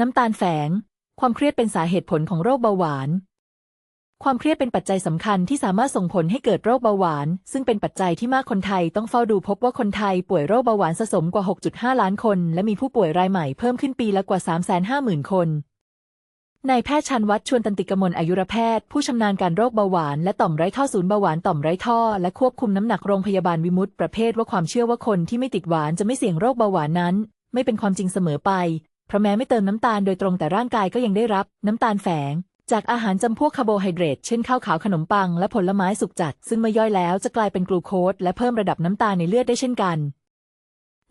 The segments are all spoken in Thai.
น้ำตาลแฝง ความเครียดเป็นสาเหตุผลของโรคเบาหวาน ความเครียดเป็นปัจจัยสำคัญที่สามารถส่งผลให้เกิดโรคเบาหวาน ซึ่งเป็นปัจจัยที่มากคนไทยต้องเฝ้าดูพบว่าคนไทยป่วยโรคเบาหวานสะสมกว่า 6.5 ล้านคน และมีผู้ป่วยรายใหม่เพิ่มขึ้นปีละกว่า 350,000 คนนายแพทย์ชันวัฒน์ชวนตันติกมลอายุรแพทย์ ผู้ชำนาญการโรคเบาหวานและต่อมไร้ท่อศูนย์เบาหวานต่อมไร้ท่อและควบคุมน้ำหนักโรงพยาบาลวิมุตติประเภทว่าความเชื่อว่าคนที่ไม่ติดหวานจะไม่เสี่ยงโรคเบาหวานนั้น ไม่เป็นความจริงเสมอไป เพราะแม้ไม่เติมน้ำตาลโดยตรงแต่ร่างกายก็ยังได้รับน้ำตาลแฝง จากอาหารจำพวกคาร์โบไฮเดรตเช่นข้าวขาวขนมปังและผลไม้สุกจัด ซึ่งเมื่อย่อยแล้วจะกลายเป็นกลูโคสและเพิ่มระดับน้ำตาลในเลือดได้เช่นกัน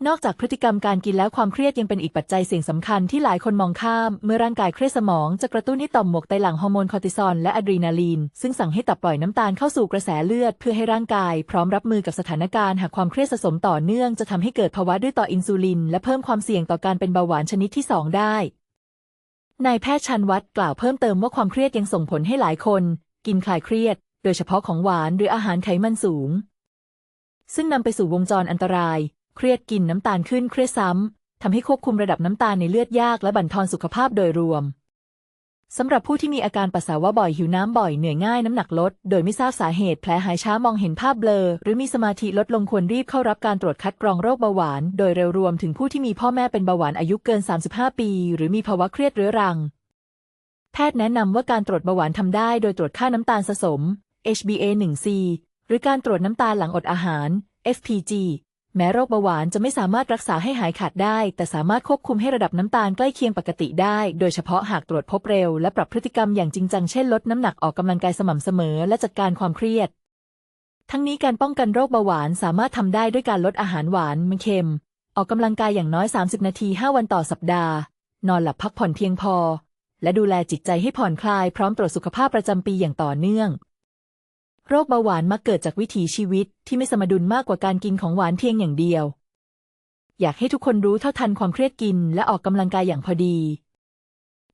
นอกจากพฤติกรรมการกินแล้วความเครียดยังเป็นอีกปัจจัยเสี่ยงสำคัญที่หลายคนมองข้าม เมื่อร่างกายเครียดสมองจะกระตุ้นให้ต่อมหมวกไตหลั่งฮอร์โมนคอร์ติซอลและอะดรีนาลีน ซึ่งสั่งให้ตับปล่อยน้ำตาลเข้าสู่กระแสเลือด เพื่อให้ร่างกายพร้อมรับมือกับสถานการณ์หากความเครียดสะสมต่อเนื่องจะทำให้เกิดภาวะดื้อต่ออินซูลิน และเพิ่มความเสี่ยงต่อการเป็นเบาหวานชนิดที่ 2 ได้นายแพทย์ชันวัฒน์กล่าวเพิ่มเติมว่าความเครียดยังส่งผลให้หลายคน กินคลายเครียด โดยเฉพาะของหวานหรืออาหารไขมันสูง ซึ่งนำไปสู่วงจรอันตราย เครียดกินน้ำตาลขึ้นเครียดซ้ำทำให้ควบคุมระดับน้ำตาลในเลือดยากและบั่นทอนสุขภาพโดยรวมสำหรับผู้ที่มีอาการปัสสาวะบ่อยหิวน้ำบ่อยเหนื่อยง่ายน้ำหนักลด โดยไม่ทราบสาเหตุแผลหายช้ามองเห็นภาพเบลอ หรือมีสมาธิลดลงควรรีบเข้ารับการตรวจคัดกรองโรคเบาหวาน โดยเร็วรวมถึงผู้ที่มีพ่อแม่เป็นเบาหวานอายุเกิน 35 ปี หรือมีภาวะเครียดเรื้อรัง แพทย์แนะนำว่าการตรวจเบาหวานทำได้โดยตรวจค่าน้ำตาลสะสม HbA1c หรือการตรวจน้ำตาลหลังอดอาหาร FPG แม้โรคเบาหวานจะไม่สามารถรักษาให้หายขาดได้ แต่สามารถควบคุมให้ระดับน้ำตาลใกล้เคียงปกติได้ โดยเฉพาะหากตรวจพบเร็ว และปรับพฤติกรรมอย่างจริงจัง เช่นลดน้ำหนักออกกำลังกายสม่ำเสมอ และจัดการความเครียด ทั้งนี้การป้องกันโรคเบาหวานสามารถทำได้ด้วยการลดอาหารหวานมันเค็ม ออกกำลังกายอย่างน้อย 30 นาที 5 วันต่อสัปดาห์ นอนหลับพักผ่อนเพียงพอ และดูแลจิตใจให้ผ่อนคลายพร้อมตรวจสุขภาพประจำปีอย่างต่อเนื่อง โรคเบาหวานมักเกิดจากวิถีชีวิตที่ไม่สมดุลมากกว่าการกินของหวานเพียงอย่างเดียว อยากให้ทุกคนรู้เท่าทันความเครียดกินและออกกำลังกายอย่างพอดี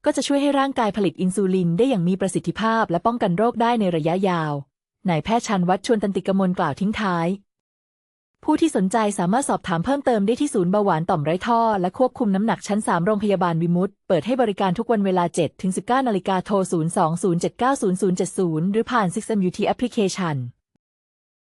ก็จะช่วยให้ร่างกายผลิตอินซูลินได้อย่างมีประสิทธิภาพและป้องกันโรคได้ในระยะยาวนายแพทย์ชันวัฒน์ชวนตันติกมลกล่าวทิ้งท้าย ผู้ที่สนใจสามารถสอบถามเพิ่มเติมได้ที่ศูนย์เบาหวานต่อมไร้ท่อ และควบคุมน้ำหนักชั้น 3 โรงพยาบาลวิมุตเปิดให้บริการทุกวันเวลา 7-19 นาฬิกาโทร 020790070 หรือผ่าน 6MUT Application